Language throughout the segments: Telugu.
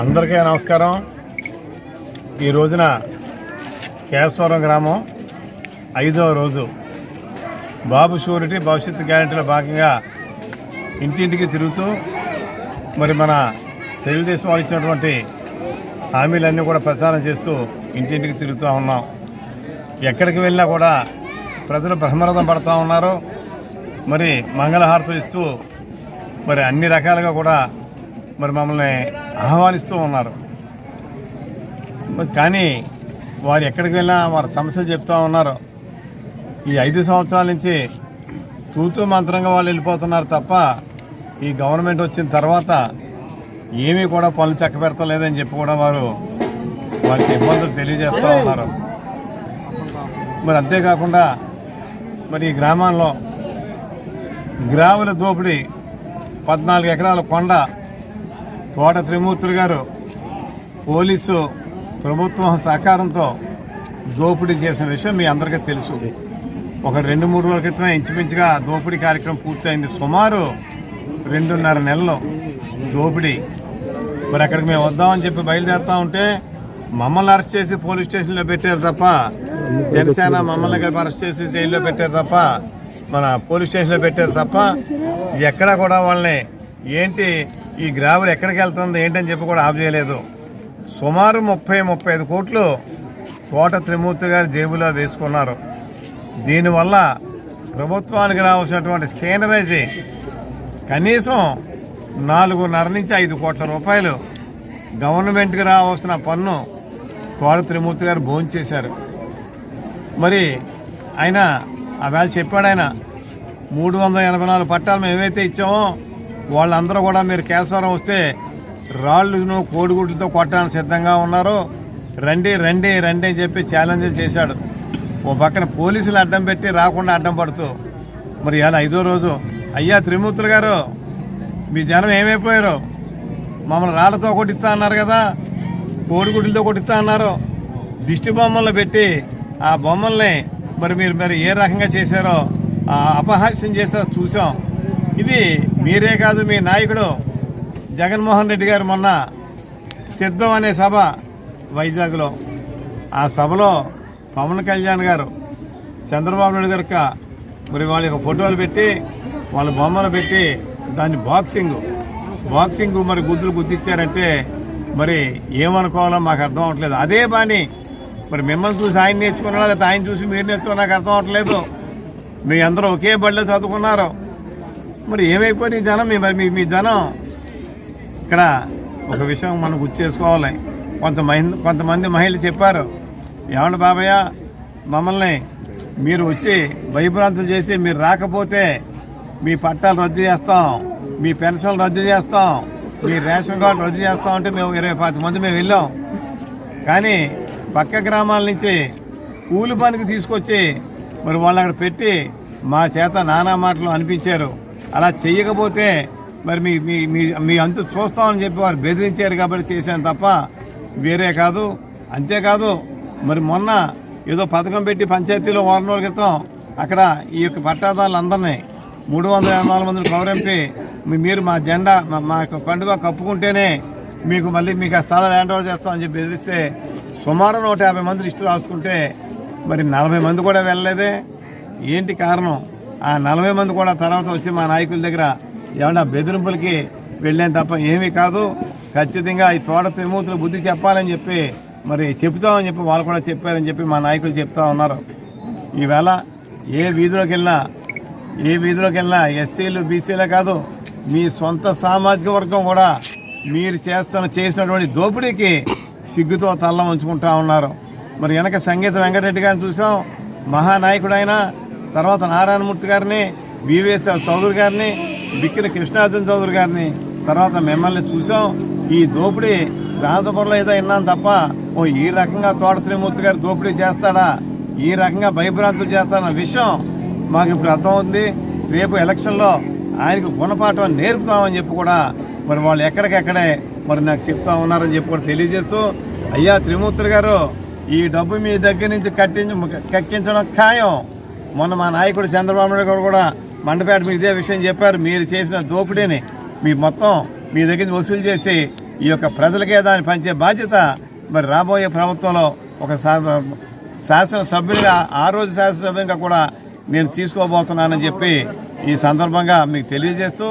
అందరికీ నమస్కారం. ఈ రోజున కేశవరం గ్రామం ఐదవ రోజు. బాబు షూరిటీ భవిష్యత్తు గ్యారంటీలో భాగంగా ఇంటింటికి తిరుగుతూ మరి మన తెలుగుదేశం వాళ్ళు ఇచ్చినటువంటి హామీలన్నీ కూడా ప్రచారం చేస్తూ ఇంటింటికి తిరుగుతూ ఉన్నాం. ఎక్కడికి వెళ్ళినా కూడా ప్రజలు బ్రహ్మరథం పడుతూ ఉన్నారు. మరి మంగళహారతులు ఇస్తూ మరి అన్ని రకాలుగా కూడా మరి మమ్మల్ని ఆహ్వానిస్తూ ఉన్నారు. మరి కానీ వారు ఎక్కడికి వెళ్ళినా వారి సమస్యలు చెప్తూ ఉన్నారు. ఈ ఐదు సంవత్సరాల నుంచి తూతూ మంత్రంగా వాళ్ళు వెళ్ళిపోతున్నారు తప్ప ఈ గవర్నమెంట్ వచ్చిన తర్వాత ఏమీ కూడా పనులు చక్క పెడతలేదని చెప్పి కూడా వారు వారికి ఇబ్బందులు తెలియజేస్తూ ఉన్నారు. మరి అంతేకాకుండా మరి ఈ గ్రామాల్లో గ్రాముల దోపిడీ పద్నాలుగు ఎకరాల కొండ తోట త్రిమూర్తులు గారు పోలీసు ప్రభుత్వం సహకారంతో దోపిడీ చేసిన విషయం మీ అందరికీ తెలుసు. ఒక రెండు మూడు రోజుల క్రితమే ఇంచుమించుగా దోపిడీ కార్యక్రమం పూర్తయింది. సుమారు రెండున్నర నెలలు దోపిడీ. మరి అక్కడికి మేము వద్దామని చెప్పి బయలుదేరుతా ఉంటే మమ్మల్ని అరెస్ట్ చేసి పోలీస్ స్టేషన్లో పెట్టారు తప్ప జనసేన మమ్మల్ని కలిపి అరెస్ట్ చేసి జైల్లో పెట్టారు తప్ప మన పోలీస్ స్టేషన్లో పెట్టారు తప్ప ఎక్కడా కూడా వాళ్ళని ఏంటి ఈ గ్రావులు ఎక్కడికి వెళ్తుంది ఏంటని చెప్పి కూడా ఆఫ్ చేయలేదు. సుమారు ముప్పై ముప్పై ఐదు కోట్లు తోట త్రిమూర్తి గారి జేబులో వేసుకున్నారు. దీనివల్ల ప్రభుత్వానికి రావాల్సినటువంటి సీనరైజీ కనీసం నాలుగున్నర నుంచి ఐదు కోట్ల రూపాయలు గవర్నమెంట్కి రావాల్సిన పన్ను తోట త్రిమూర్తి గారు భోంచేశారు మరి ఆయన ఆ వేళ చెప్పాడు ఆయన మూడు వందల ఎనభై నాలుగు పట్టాలు మేమైతే ఇచ్చామో వాళ్ళందరూ కూడా మీరు కేశవరం వస్తే రాళ్ళును కోడిగుడ్లతో కొట్టడానికి సిద్ధంగా ఉన్నారు. రండి రండి రండి అని చెప్పి ఛాలెంజ్లు చేశాడు. ఓ పక్కన పోలీసులు అడ్డం పెట్టి రాకుండా అడ్డం పడుతూ మరి ఇలా ఐదో రోజు. అయ్యా త్రిమూర్తులు గారు మీ జనం ఏమైపోయారు? మమ్మల్ని రాళ్ళతో కొట్టిస్తా అన్నారు కదా కోడిగుడ్లతో కొట్టిస్తా అన్నారు. దిష్టి బొమ్మలు పెట్టి ఆ బొమ్మల్ని మరి మీరు మరి ఏ రకంగా చేశారో ఆ అపహాస్యం చేశారో చూసాం ఇది మీరే కాదు మీ నాయకుడు జగన్మోహన్ రెడ్డి గారు మొన్న సిద్ధం అనే సభ వైజాగ్లో. ఆ సభలో పవన్ కళ్యాణ్ గారు చంద్రబాబు నాయుడు గారు మరి వాళ్ళ యొక్క ఫోటోలు పెట్టి వాళ్ళ బొమ్మలు పెట్టి దాన్ని బాక్సింగ్. బాక్సింగ్ మరి గుద్దులు గుద్దిచ్చారంటే మరి ఏమనుకోవాలో మాకు అర్థం అవ్వట్లేదు అదే బాని మరి మిమ్మల్ని చూసి ఆయన నేర్చుకున్నారా? లేకపోతే ఆయన చూసి మీరు నేర్చుకున్నా నాకు అర్థం అవ్వట్లేదు మీ అందరూ ఒకే బడిలో చదువుకున్నారు. మరి ఏమైపోయింది జనం? మరి మీ మీ జనం ఇక్కడ ఒక విషయం మనం గుర్తు చేసుకోవాలి. కొంతమంది కొంతమంది మహిళలు చెప్పారు ఏమన్నా బాబయ్య మమ్మల్ని మీరు వచ్చి భయభ్రాంతులు చేసి మీరు రాకపోతే మీ పట్టాలు రద్దు చేస్తాం మీ పెన్షన్లు రద్దు చేస్తాం మీ రేషన్ కార్డు రద్దు చేస్తాం అంటే మేము ఇరవై పది మంది మేము వెళ్ళాం. కానీ పక్క గ్రామాల నుంచి కూలి పనికి తీసుకొచ్చి మరి వాళ్ళు అక్కడ పెట్టి మా చేత నానా మాటలు అనిపించారు. అలా చేయకపోతే మరి మీ మీ మీ మీ అంతు చూస్తామని చెప్పి వారు బెదిరించారు కాబట్టి చేశాను తప్ప వేరే కాదు. అంతేకాదు మరి మొన్న ఏదో పథకం పెట్టి పంచాయతీలో వారం రోజుల క్రితం అక్కడ ఈ యొక్క పట్టాదారులందరినీ మూడు వందల ఎనభై నాలుగు మందిని మీరు మా జెండా మా- యొక్క కండుగా కప్పుకుంటేనే మీకు మళ్ళీ మీకు ఆ స్థలం హ్యాండ్ ఓవర్ చేస్తామని చెప్పి బెదిరిస్తే సుమారు నూట యాభై మంది లిస్టు రాసుకుంటే మరి నలభై మంది కూడా వెళ్ళలేదే. ఏంటి కారణం? ఆ నలభై మంది కూడా తర్వాత వచ్చి మా నాయకుల దగ్గర ఏమన్నా బెదిరింపులకి వెళ్ళాను తప్ప ఏమీ కాదు. ఖచ్చితంగా ఈ తోట త్రిమూర్తులు బుద్ధి చెప్పాలని చెప్పి మరి చెప్తామని చెప్పి వాళ్ళు కూడా చెప్పారని చెప్పి మా నాయకులు చెప్తా ఉన్నారు. ఈవేళ ఏ వీధిలోకి వెళ్ళినా ఏ వీధిలోకి వెళ్ళినా ఎస్సీలు బీసీలే కాదు మీ సొంత సామాజిక వర్గం కూడా మీరు చేస్తున్న చేసినటువంటి దోపిడీకి సిగ్గుతో తల్ల ఉంచుకుంటా ఉన్నారు. మరి వెనక సంగీత వెంకటరెడ్డి గారిని చూసాం. మహానాయకుడు ఆయన తర్వాత నారాయణమూర్తి గారిని వివిఎస్ చౌదరి గారిని బిక్కిన కృష్ణార్జున చౌదరి గారిని తర్వాత మిమ్మల్ని చూసాం. ఈ దోపిడీ రాజపురంలో ఏదో విన్నాం తప్ప ఓ ఈ రకంగా తోట త్రిమూర్తి గారు దోపిడీ చేస్తాడా? ఈ రకంగా భయభ్రాంతులు చేస్తాడన్న విషయం మాకు ఇప్పుడు అర్థమవుతుంది. రేపు ఎలక్షన్లో ఆయనకు గుణపాఠం నేర్పుతామని చెప్పి కూడా మరి వాళ్ళు ఎక్కడికెక్కడే మరి నాకు చెప్తా ఉన్నారని చెప్పి కూడా తెలియజేస్తూ అయ్యా త్రిమూర్తి గారు ఈ డబ్బు మీ దగ్గర నుంచి కట్టించి కక్కించడం ఖాయం. మొన్న మా నాయకుడు చంద్రబాబు నాయుడు గారు కూడా మండపేట మీద ఇదే విషయం చెప్పారు. మీరు చేసిన దోపిడీని మీ మొత్తం మీ దగ్గర నుంచి వసూలు చేసి ఈ యొక్క ప్రజలకే దాన్ని పంచే బాధ్యత మరి రాబోయే ప్రభుత్వంలో ఒక శా- శాసనసభ్యునిగా ఆ రోజు శాసనసభ్యునిగా కూడా నేను తీసుకోబోతున్నానని చెప్పి ఈ సందర్భంగా మీకు తెలియజేస్తూ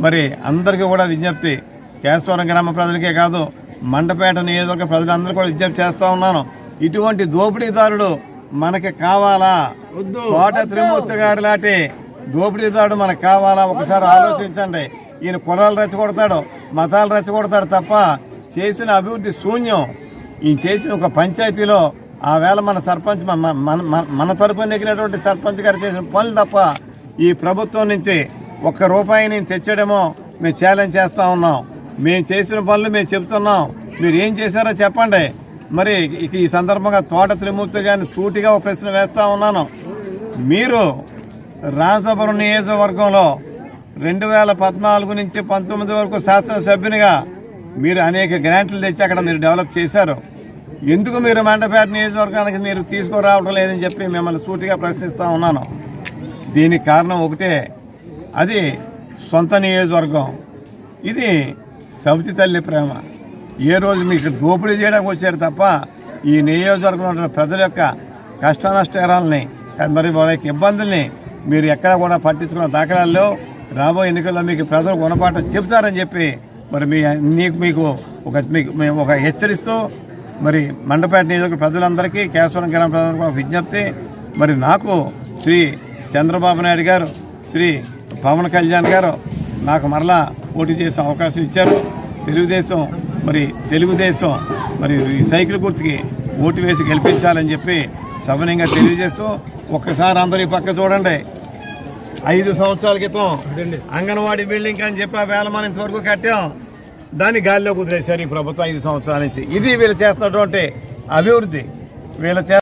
మరి అందరికీ కూడా విజ్ఞప్తి. కేశవరం గ్రామ ప్రజలకే కాదు మండపేట నియోజకవర్గ ప్రజలందరూ కూడా విజ్ఞప్తి చేస్తూ ఉన్నాను. ఇటువంటి దోపిడీదారుడు మనకి కావాలా? కోట త్రిమూర్తి గారి లాంటి దోపిడీదారుడు మనకు కావాలా? ఒకసారి ఆలోచించండి. ఈయన కులాలు రెచ్చగొడతాడు మతాలు రెచ్చగొడతాడు తప్ప చేసిన అభివృద్ధి శూన్యం. ఈయన చేసిన ఒక పంచాయతీలో ఆ వేళ మన సర్పంచ్ మన మన- మన- మన తరపున ఎక్కినటువంటి సర్పంచ్ గారు చేసిన పనులు తప్ప ఈ ప్రభుత్వం నుంచి ఒక్క రూపాయి నేను తెచ్చాడేమో మేము ఛాలెంజ్ చేస్తూ ఉన్నాం. మేము చేసిన పనులు మేము చెప్తున్నాం. మీరు ఏం చేశారో చెప్పండి. మరి ఈ సందర్భంగా తోట త్రిమూర్తి గారిని సూటిగా ఒక ప్రశ్న వేస్తూ ఉన్నాను. మీరు రామసాపురం నియోజకవర్గంలో రెండు వేల పద్నాలుగు నుంచి పంతొమ్మిది వరకు శాసనసభ్యునిగా మీరు అనేక గ్రాంట్లు తెచ్చి అక్కడ మీరు డెవలప్ చేశారు. ఎందుకు మీరు మండపేట నియోజకవర్గానికి మీరు తీసుకురావడం లేదని చెప్పి మిమ్మల్ని సూటిగా ప్రశ్నిస్తూ ఉన్నాను. దీనికి కారణం ఒకటే అది సొంత నియోజకవర్గం. ఇది సవితి తల్లి ప్రేమ. ఏ రోజు మీకు దోపిడీ చేయడానికి వచ్చారు తప్ప ఈ నియోజకవర్గంలో ఉన్న ప్రజల యొక్క కష్ట నష్టాలని మరి వారి యొక్క ఇబ్బందుల్ని మీరు ఎక్కడ కూడా పట్టించుకున్న దాఖలాల్లో రాబోయే ఎన్నికల్లో మీకు ప్రజలు గుణపాఠం చెబుతారని చెప్పి మరి మీ నీకు మీకు ఒక మీకు మేము ఒక హెచ్చరిస్తూ మరి మండపేట నియోజకవర్గ ప్రజలందరికీ కేశవరం గ్రామ ప్రజలకు ఒక విజ్ఞప్తి. మరి నాకు శ్రీ చంద్రబాబు నాయుడు గారు శ్రీ పవన్ కళ్యాణ్ గారు నాకు మరలా పోటీ చేసే అవకాశం ఇచ్చారు. తెలుగుదేశం మరి తెలుగుదేశం మరి ఈ సైకిల్ గుర్తుకి ఓటు వేసి గెలిపించాలని చెప్పి సవనీయంగా తెలియజేస్తూ ఒక్కసారి అందరూ ఈ పక్క చూడండి. ఐదు సంవత్సరాల క్రితం అంగన్వాడీ బిల్డింగ్ అని చెప్పి ఆ వేల మనం ఇంతవరకు కట్టాం. దాన్ని గాలిలో కుదిరేశారు ఈ ప్రభుత్వం ఐదు సంవత్సరాల నుంచి. ఇది వీళ్ళు చేస్తున్నటువంటి అభివృద్ధి. వీళ్ళ